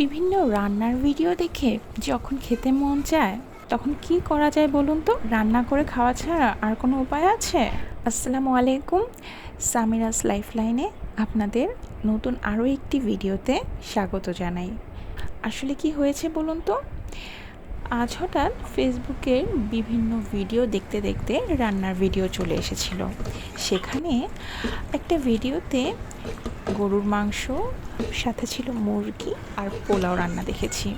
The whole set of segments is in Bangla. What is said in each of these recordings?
বিভিন্ন রান্নার ভিডিও দেখে যখন খেতে মন চায়, তখন কি করা যায় বলুন তো? রান্না করে খাওয়া ছাড়া আর কোনো উপায় আছে? আসসালামু আলাইকুম, সামিরাস লাইফলাইনে আপনাদের নতুন আরও একটি ভিডিওতে স্বাগত জানাই। আসলে কি হয়েছে বলুন তো? আজ হঠাৎ ফেসবুকের বিভিন্ন ভিডিও দেখতে দেখতে রান্নার ভিডিও চলে এসেছিল। সেখানে একটা ভিডিওতে গরুর মাংস, সাথে ছিল মুরগি আর পোলাও রান্না দেখেছি।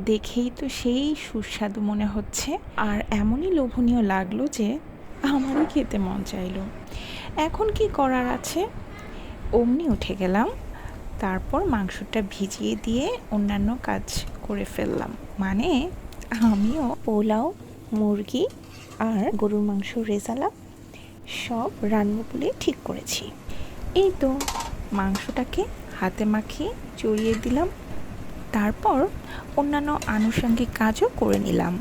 দেখেই তো সেই সুস্বাদু মনে হচ্ছে। আর এমনই লোভনীয় লাগল যে আমারও খেতে মন চাইলো। এখন কি করার আছে? অমনি উঠে গেলাম, তারপর মাংসটা ভিজিয়ে দিয়ে অন্যান্য কাজ করে ফেললাম। মানে আমিও পোলাও, মুরগি আর গরুর মাংস, রেজালা সব রান্না বলে ঠিক করেছি। এই তো। মাংসটাকে হাতে মাখিয়ে চড়িয়ে দিলাম। তারপর অন্যান্য আনুষঙ্গিক কাজও করে নিলাম।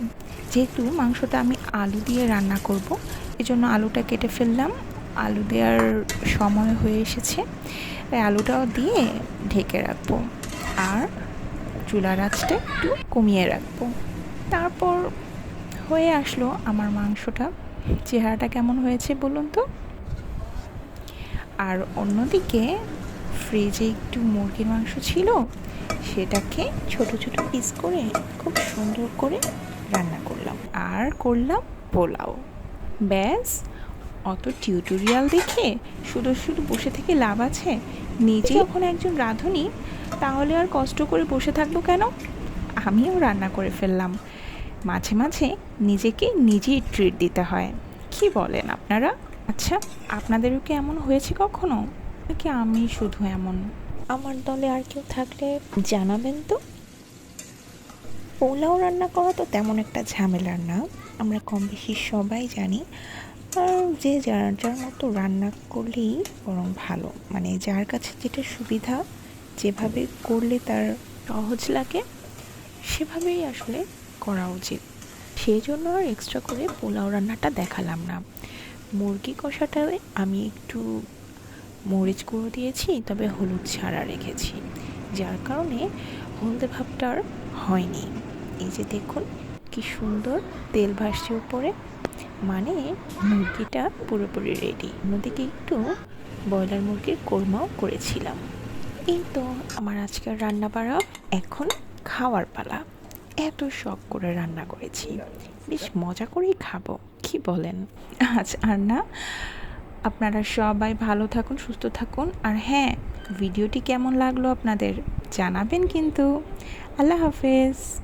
যেহেতু মাংসটা আমি আলু দিয়ে রান্না করব, এজন্য আলুটা কেটে ফেললাম। আলু দেওয়ার সময় হয়ে এসেছে। আলুটাও দিয়ে ঢেকে রাখব আর চুলার আঁচটা একটু কমিয়ে রাখব। তারপর হয়ে আসলো আমার মাংসটা। চেহারাটা কেমন হয়েছে বলুন তো? আর অন্যদিকে ফ্রিজে একটু মুরগির মাংস ছিল, সেটাকে ছোট ছোট পিস করে খুব সুন্দর করে রান্না করলাম। আর করলাম পোলাও। ব্যাস, অত টিউটোরিয়াল দেখে শুধু শুধু বসে থেকে লাভ আছে। নিজে যখন একজন রাঁধুনি, তাহলে আর কষ্ট করে বসে থাকব কেন? আমিও রান্না করে ফেললাম। মাঝে মাঝে নিজেকে নিজেই ট্রিট দিতে হয়। কি বলেন আপনারা? আচ্ছা আপনাদেরও কি এমন হয়েছে কখনো? নাকি আমি শুধু এমন? আমার দলে আর কেউ থাকলে জানাবেন তো? পোলাও রান্না করা তো তেমন একটা ঝামেলার না। আমরা কম বেশি সবাই জানি। আর যে যার যার মতো রান্না করলেই বরং ভালো। মানে যার কাছে যেটা সুবিধা, যেভাবে করলে তার সহজ লাগে, সেভাবেই আসলে করা উচিত। সেই জন্য আর এক্সট্রা করে পোলাও রান্নাটা দেখালাম না। মুরগি কষাটায় আমি একটু মরিচ গুঁড়ো দিয়েছি, তবে হলুদ ছাড়া রেখেছি। যার কারণে হলদে আর হয়নি। এই যে দেখুন, কি সুন্দর তেল ভাসছে উপরে। মানে মুরগিটা পুরোপুরি রেডি অন্যদিকে একটু ব্রয়লার মুরগির কোরমাও করেছিলাম। এই তো আমার আজকের রান্না বাড়া এখন খাওয়ার পালা। এত শখ করে রান্না করেছি। বেশ মজা করেই খাব, কি বলেন? আজ আর না আপনারা সবাই ভালো থাকুন, সুস্থ থাকুন। আর হ্যাঁ ভিডিওটি কেমন লাগল আপনাদের জানাবেন কিন্তু। আল্লাহ হাফেজ।